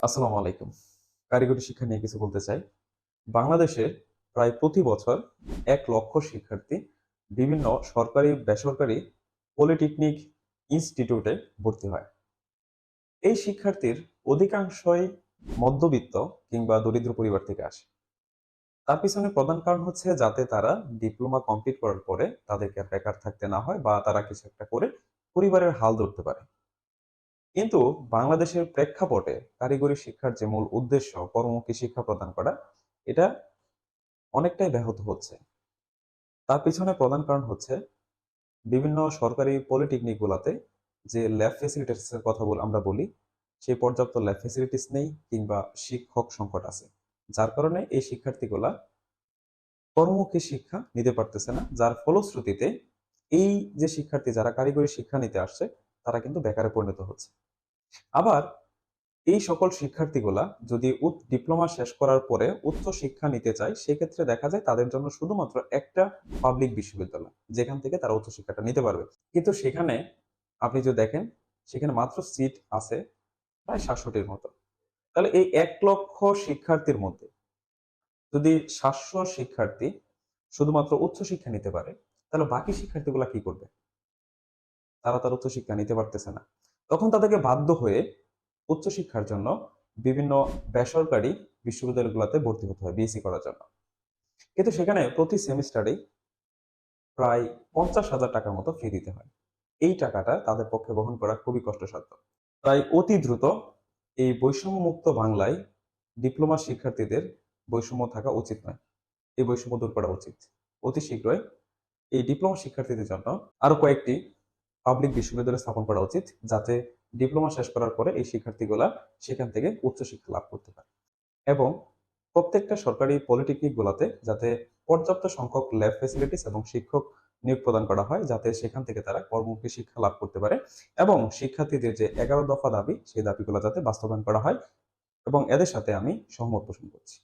আসসালামু আলাইকুম। কারিগরি শিক্ষা নিয়ে কিছু বলতে চাই। বাংলাদেশে প্রায় প্রতি বছর এক লক্ষ শিক্ষার্থী বিভিন্ন সরকারি, বেসরকারি পলিটেকনিক ইনস্টিটিউটে ভর্তি হয়। এই শিক্ষার্থীর অধিকাংশই মধ্যবিত্ত কিংবা দরিদ্র পরিবার থেকে আসে। তার পিছনে প্রধান কারণ হচ্ছে যাতে তারা ডিপ্লোমা কমপ্লিট করার পরে তাদেরকে বেকার থাকতে না হয় বা তারা কিছু একটা করে পরিবারের হাল ধরতে পারে। কিন্তু বাংলাদেশের প্রেক্ষাপটে কারিগরি শিক্ষার যে মূল উদ্দেশ্য, কর্মমুখী শিক্ষা প্রদান করা, এটা অনেকটাই ব্যাহত হচ্ছে। তার পিছনে প্রধান কারণ হচ্ছে বিভিন্ন সরকারি পলিটেকনিক গুলাতে যে ল্যাব ফেসিলিটিস এর কথা বল আমরা বলি, সেই পর্যাপ্ত ল্যাব ফেসিলিটিস নেই কিংবা শিক্ষক সংকট আছে। যার কারণে এই শিক্ষার্থীগুলা কর্মমুখী শিক্ষা নিতে পারতেছে না। যার ফলশ্রুতিতে এই যে শিক্ষার্থী যারা কারিগরি শিক্ষা নিতে আসছে, তারা কিন্তু বেকারে পরিণত হচ্ছে। আবার এই সকল শিক্ষার্থীগুলা যদি ডিপ্লোমা শেষ করার পরে উচ্চ শিক্ষা নিতে চায়, সেক্ষেত্রে দেখা যায় তাদের জন্য শুধুমাত্র একটা পাবলিক বিশ্ববিদ্যালয়, যেখান থেকে তারা উচ্চ শিক্ষাটা নিতে পারবে। কিন্তু সেখানে আপনি যদি দেখেন, সেখানে মাত্র সিট আছে প্রায় সাতশোটির মতো। তাহলে এই এক লক্ষ শিক্ষার্থীর মধ্যে যদি সাতশো শিক্ষার্থী শুধুমাত্র উচ্চ শিক্ষা নিতে পারে, তাহলে বাকি শিক্ষার্থীগুলা কি করবে? তারা তার উচ্চ শিক্ষা নিতে পারতেছে না। তখন তাদেরকে বাধ্য হয়ে উচ্চশিক্ষার জন্য বিভিন্ন বেসরকারি বিশ্ববিদ্যালয়গুলোতে ভর্তি হতে হয় বিএসসি করার জন্য। কিন্তু সেখানে প্রতি সেমিস্টারে প্রায় পঞ্চাশ হাজার টাকার মতো ফি দিতে হয়। এই টাকাটা তাদের পক্ষে বহন করা খুবই কষ্টসাধ্য। তাই অতি দ্রুত এই বৈষম্যমুক্ত বাংলায় ডিপ্লোমা শিক্ষার্থীদের বৈষম্য থাকা উচিত নয়। এই বৈষম্য দূর করা উচিত। অতি শীঘ্রই এই ডিপ্লোমা শিক্ষার্থীদের জন্য আরও কয়েকটি পাবলিক বিশ্ববিদ্যালয় স্থাপন করা উচিত যাতে ডিপ্লোমা শেষ করার পরে এই শিক্ষার্থীগুলা সেখান থেকে উচ্চশিক্ষা লাভ করতে পারে। এবং প্রত্যেকটা সরকারি পলিটেকনিক গুলাতে যাতে পর্যাপ্ত সংখ্যক ল্যাব ফেসিলিটিস এবং শিক্ষক নিয়োগ প্রদান করা হয় যাতে সেখান থেকে তারা কর্মমুখী শিক্ষা লাভ করতে পারে এবং শিক্ষার্থীদের যে এগারো দফা দাবি, সেই দাবিগুলো যাতে বাস্তবায়ন করা হয় এবং এদের সাথে আমি সহমত পোষণ করছি।